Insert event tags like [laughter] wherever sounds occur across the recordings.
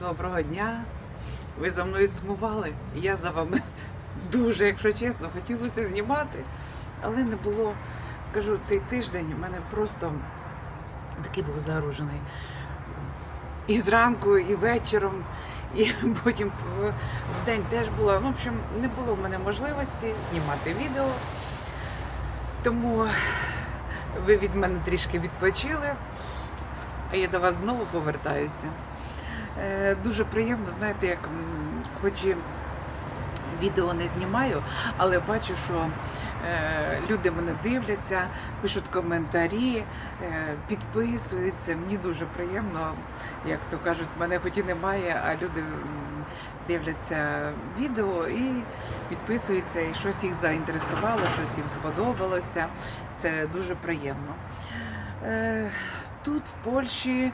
доброго дня. Ви за мною сумували. Я за вами [laughs] дуже, якщо чесно, хотілося знімати, але не було. Скажу, цей тиждень у мене просто такий був загружений. І зранку, і вечором, і [laughs] потім в день теж була. Ну, в общем, не було в мене можливості знімати відео. Тому ви від мене трішки відпочили, а я до вас знову повертаюся. Е, Дуже приємно, знаєте, як хоч і відео не знімаю, але бачу, що е, люди мене дивляться, пишуть коментарі, е, підписуються. Мені дуже приємно, як то кажуть, мене хоч і немає, а люди дивляться відео і підписуються, і щось їх заінтересувало, щось їм сподобалося. Це дуже приємно. Тут, в Польщі,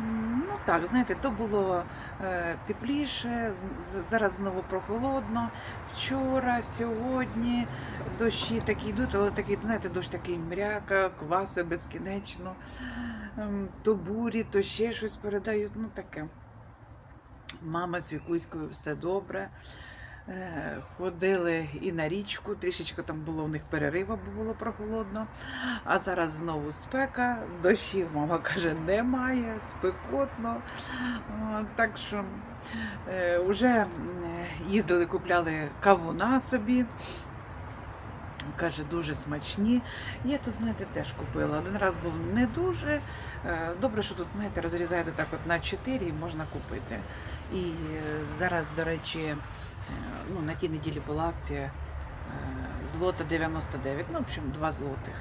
ну так, знаєте, то було е, тепліше, зараз знову прохолодно. Вчора, сьогодні дощі такі йдуть, але такий, знаєте, дощ такий мряка, кваси безкінечно. Ем, То бурі, то ще щось передають. Ну таке. Мама з Вікуською все добре. Е, Ходили і на річку, трішечки там було в них перерива, бо було прохолодно. А зараз знову спека, дощів, мама каже, немає, спекотно. Так що е, вже їздили, купляли кавуна собі. Каже, дуже смачні. Я тут, знаєте, теж купила. Один раз був не дуже. Е, Добре, що тут, знаєте, розрізають так от на 4 і можна купити. І е, зараз, до речі, е, ну, на тій неділі була акція злота 99, ну, в общем, 2 злотих.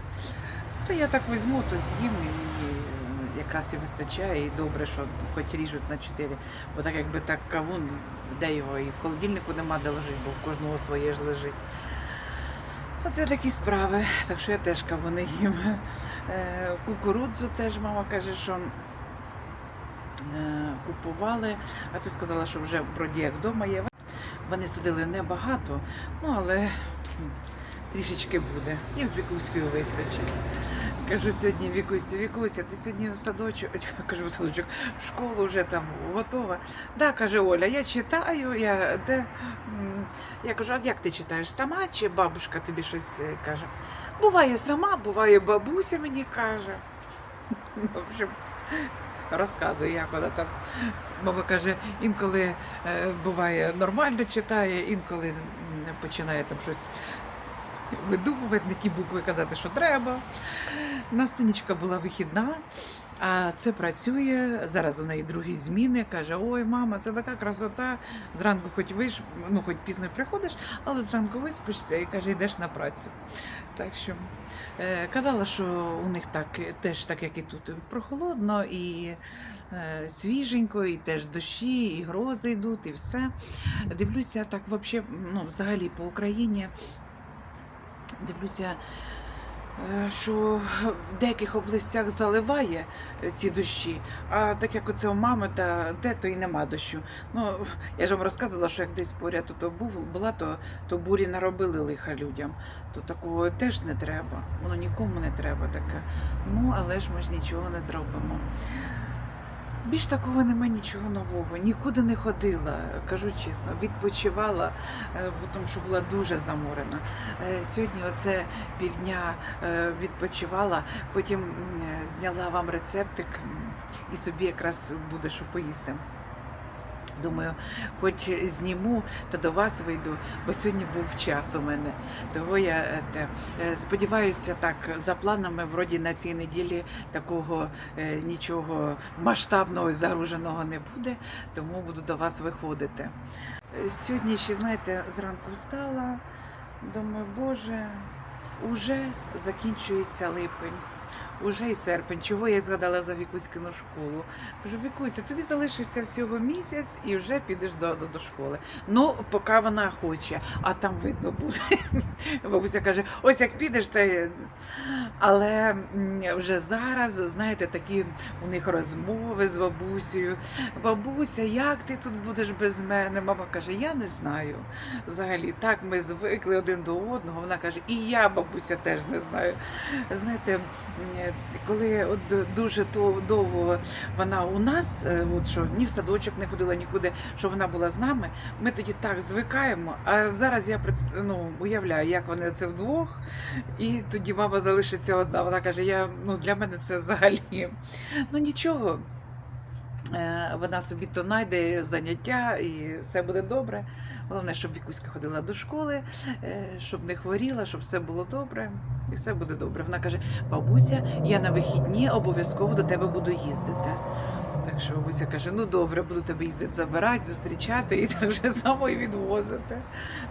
То я так візьму, то з'їм і якраз і вистачає, і добре, що хоч ріжуть на 4. Бо так якби так кавун, де його і в холодильнику нема де лежить, бо в кожного своє ж лежить. Оце такі справи. Так що я теж кавуни їм. Е, Кукурудзу теж мама каже, що е, купували, а це сказала, що вже вроді як вдома є. Вони садили небагато, ну але трішечки буде. Їм з Вікуською вистачить. Кажу сьогодні Вікуся, Вікуся, ти сьогодні в садочок, [laughs] кажу в садочок, в школу вже там готова. Да, каже Оля, я читаю, я де. Я кажу, а як ти читаєш? Сама чи бабушка тобі щось е, каже? Буває сама, буває бабуся мені каже. В общем, розказує, як вона там. Мама каже, інколи е, буває нормально читає, інколи починає там щось видумувати, ті букви казати, що треба. Настунічка була вихідна, а це працює. Зараз у неї другі зміни. Каже: Ой, мама, це така красота. Зранку хоч виш, ну хоч пізно приходиш, але зранку виспишся і каже, йдеш на працю. Так що е, казала, що у них так теж, так як і тут, прохолодно і е, свіженько, і теж дощі, і грози йдуть, і все. Дивлюся, так вообще, ну, взагалі по Україні. Дивлюся, е, що в деяких областях заливає е, ці дощі, а так як оце у мами, та де то і нема дощу. Ну, я ж вам розказувала, що як десь поряд то був, була, то, то бурі наробили лиха людям. То такого теж не треба. Воно нікому не треба таке. Ну, але ж ми ж нічого не зробимо. Більш такого нема нічого нового. Нікуди не ходила, кажу чесно, відпочивала, е, тому що була дуже заморена. Е, Сьогодні оце півдня е, відпочивала, потім зняла вам рецептик і собі якраз буде що поїсти. Думаю, хоч зніму та до вас вийду, бо сьогодні був час у мене. Того я е, те, е, сподіваюся, так за планами, вроді на цій неділі такого е, нічого масштабного і загруженого не буде, тому буду до вас виходити. Сьогодні ще, знаєте, зранку встала, думаю, Боже, уже закінчується липень. Уже і серпень. Чого я згадала за Вікуськину школу? Кажу, Вікуся, тобі залишився всього місяць і вже підеш до, до, до школи. Ну, поки вона хоче, а там видно буде. [laughs] Бабуся каже, ось як підеш, й-» але вже зараз, знаєте, такі у них розмови з бабусею. Бабуся, як ти тут будеш без мене? Мама каже, я не знаю. Взагалі, так ми звикли один до одного. Вона каже, і я, бабуся, теж не знаю. Знаєте, Коли от дуже то- довго вона у нас, е, от що ні в садочок не ходила нікуди, що вона була з нами, ми тоді так звикаємо. А зараз я ну, уявляю, як вони це вдвох, і тоді мама залишиться одна. Вона каже: я, ну, для мене це взагалі. Ну нічого. Е, Вона собі то знайде заняття і все буде добре. Головне, щоб Вікуська ходила до школи, е, щоб не хворіла, щоб все було добре, і все буде добре. Вона каже: бабуся, я на вихідні обов'язково до тебе буду їздити. Так що бабуся каже: ну добре, буду тебе їздити забирати, зустрічати і так же само і відвозити.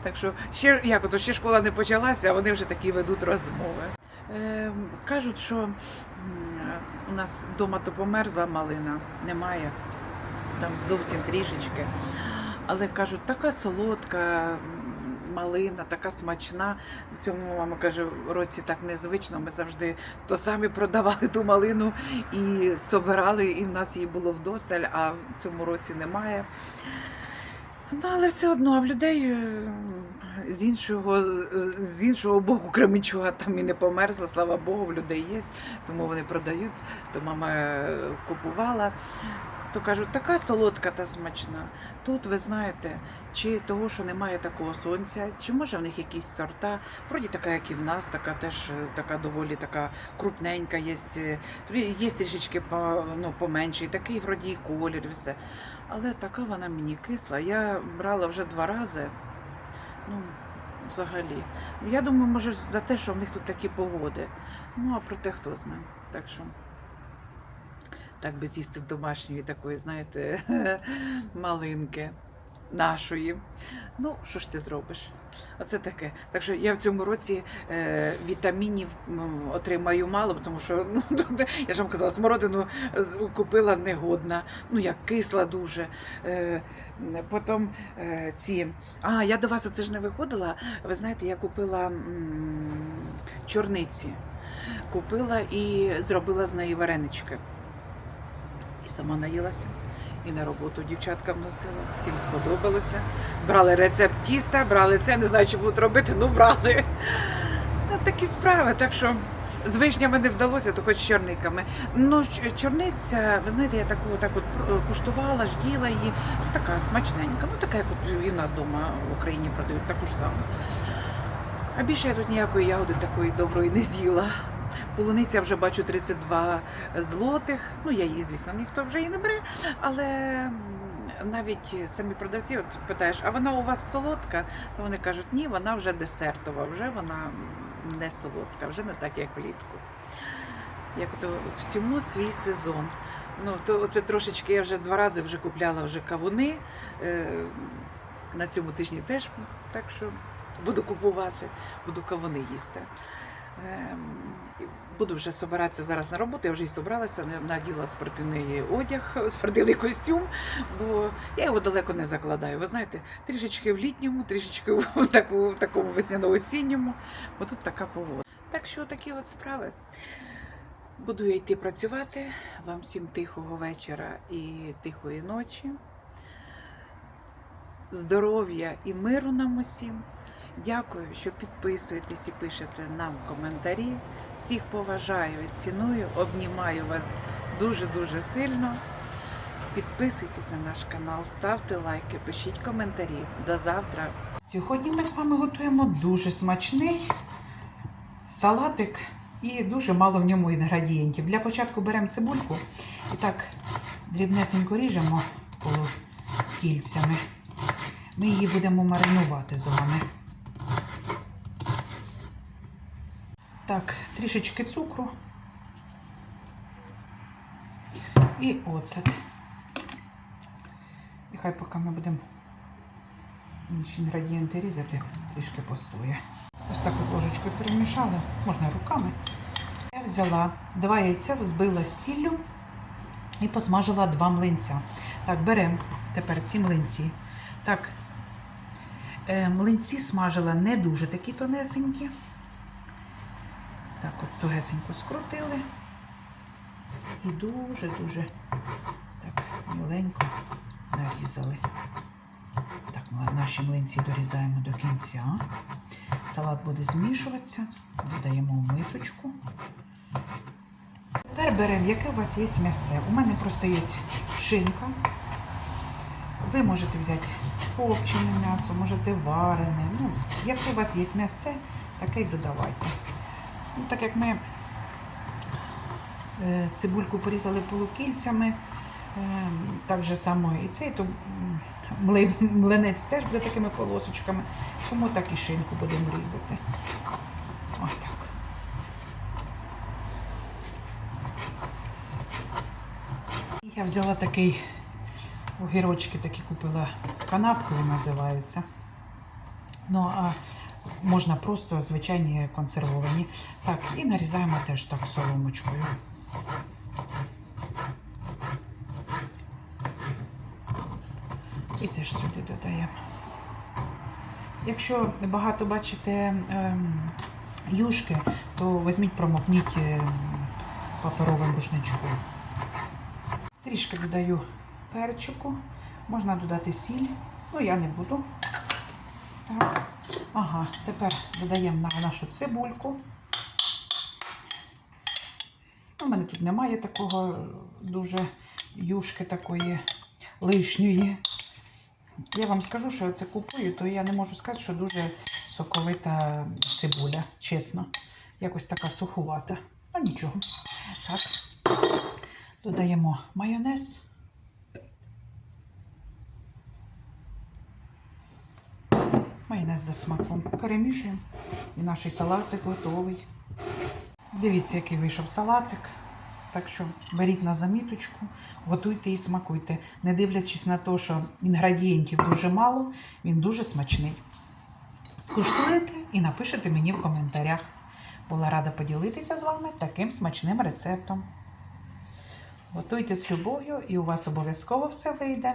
Так що ще як ото ще школа не почалася, а вони вже такі ведуть розмови. Е, кажуть, що у нас вдома то померзла малина, немає. Там зовсім трішечки. Але кажуть, така солодка малина, така смачна. В цьому мама каже, році так незвично. Ми завжди то самі продавали ту малину і собирали, і в нас її було вдосталь, а в цьому році немає. Ну, але все одно, а в людей з іншого, з іншого боку Кременчуга там і не померзла, слава Богу, в людей є, тому вони продають, то мама е, купувала. То кажуть, така солодка та смачна. Тут ви знаєте, чи того, що немає такого сонця, чи може в них якісь сорта. Вроді така, як і в нас, така теж е, така доволі така крупненька, є, е, є трішечки ну, поменше, і такий вроді і колір, все. Але така вона мені кисла. Я брала вже два рази. Ну, взагалі. Я думаю, може, за те, що в них тут такі погоди. Ну, а проте хто знає. Так що. Так би з'їсти в домашньої такої, знаєте, [laughs] малинки нашої. Ну, що ж ти зробиш? Оце таке. Так що я в цьому році е, вітамінів отримаю мало, тому що ну, [laughs] я ж вам казала, смородину з- купила негодна, ну як кисла дуже. Е, потім е, ці. А, я до вас оце ж не виходила. Ви знаєте, я купила м, чорниці. Купила і зробила з неї варенички. І сама наїлася. І на роботу дівчаткам носила. Всім сподобалося. Брали рецепт тіста, брали це, не знаю, чи будуть робити, ну брали. Ну, такі справи. Так що з вишнями не вдалося, то хоч з чорниками. Ну, чорниця, ви знаєте, я таку так от куштувала, ж їла її. Ну, така смачненька. Ну, така, як і в нас вдома в Україні продають, таку ж саму. А більше я тут ніякої ягоди такої доброї не з'їла. Полуниця вже бачу 32 злотих. Ну, я її, звісно, ніхто вже і не бере. Але навіть самі продавці, от питаєш, а вона у вас солодка? То вони кажуть, ні, вона вже десертова, вже вона не солодка, вже не так, як влітку. Як то всьому свій сезон. Ну, то це трошечки я вже два рази вже купляла вже кавуни. Е, на цьому тижні теж, так що буду купувати, буду кавуни їсти. Ем, Буду вже збиратися зараз на роботу. Я вже і собралася, на- наділа спортивний одяг, [laughs] спортивний костюм, бо я його далеко не закладаю. Ви знаєте, трішечки в літньому, трішечки в [laughs] таку, в такому весняно-осінньому, бо тут така погода. Так що такі от справи. Буду я йти працювати. Вам всім тихого вечора і тихої ночі. Здоров'я і миру нам усім. Дякую, що підписуєтесь і пишете нам коментарі. Всіх поважаю і ціную, обнімаю вас дуже-дуже сильно. Підписуйтесь на наш канал, ставте лайки, пишіть коментарі. До завтра. Сьогодні ми з вами готуємо дуже смачний салатик і дуже мало в ньому інгредієнтів. Для початку беремо цибульку і так дрібнесенько ріжемо полу кільцями. Ми її будемо маринувати з вами. Так, трішечки цукру і оцет. І хай поки ми будемо інші інгредієнти різати, трішки постоє. Ось так от ложечкою перемішали, можна руками. Я взяла два яйця, взбила сіллю і посмажила два млинця. Так, беремо тепер ці млинці. Так, е, млинці смажила не дуже такі тонесенькі. Так, от тугесенько скрутили. І дуже-дуже так міленько нарізали. Так, наші млинці дорізаємо до кінця. Салат буде змішуватися. Додаємо в мисочку. Тепер беремо, яке у вас є м'ясце. У мене просто є шинка. Ви можете взяти копчене м'ясо, можете варене. Ну, яке у вас є м'ясце, таке й додавайте. Ну, так як ми е, цибульку порізали полукільцями, е, так же само і цей, то млинець теж буде такими полосочками, тому так і шинку будемо різати. Отак. Я взяла такий огірочки такі купила канапкові називаються. Ну, а можна просто звичайні консервовані. Так, і нарізаємо теж так соломочкою. І теж сюди додаємо. Якщо багато бачите ем, юшки, то візьміть промокніть ем, паперовим рушничком. Трішки додаю перчику. Можна додати сіль. Ну, я не буду. Так. Ага, тепер додаємо на нашу цибульку. У мене тут немає такого дуже юшки такої лишньої. Я вам скажу, що я це купую, то я не можу сказати, що дуже соковита цибуля, чесно. Якось така сухувата. Ну нічого. Так. Додаємо майонез. Майонез за смаком. Перемішуємо. І наш салатик готовий. Дивіться, який вийшов салатик. Так що беріть на заміточку, готуйте і смакуйте. Не дивлячись на те, що інгредієнтів дуже мало, він дуже смачний. Скуштуєте і напишете мені в коментарях. Була рада поділитися з вами таким смачним рецептом. Готуйте з любов'ю, і у вас обов'язково все вийде.